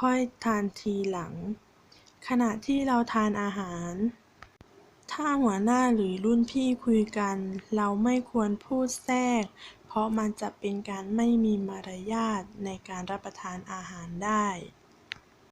ค่อยทานทีหลัง ขณะที่เราทานอาหาร ถ้าหัวหน้าหรือรุ่นพี่คุยกัน เราไม่ควรพูดแทรก เพราะมันจะเป็นการไม่มีมารยาทในการรับประทานอาหารได้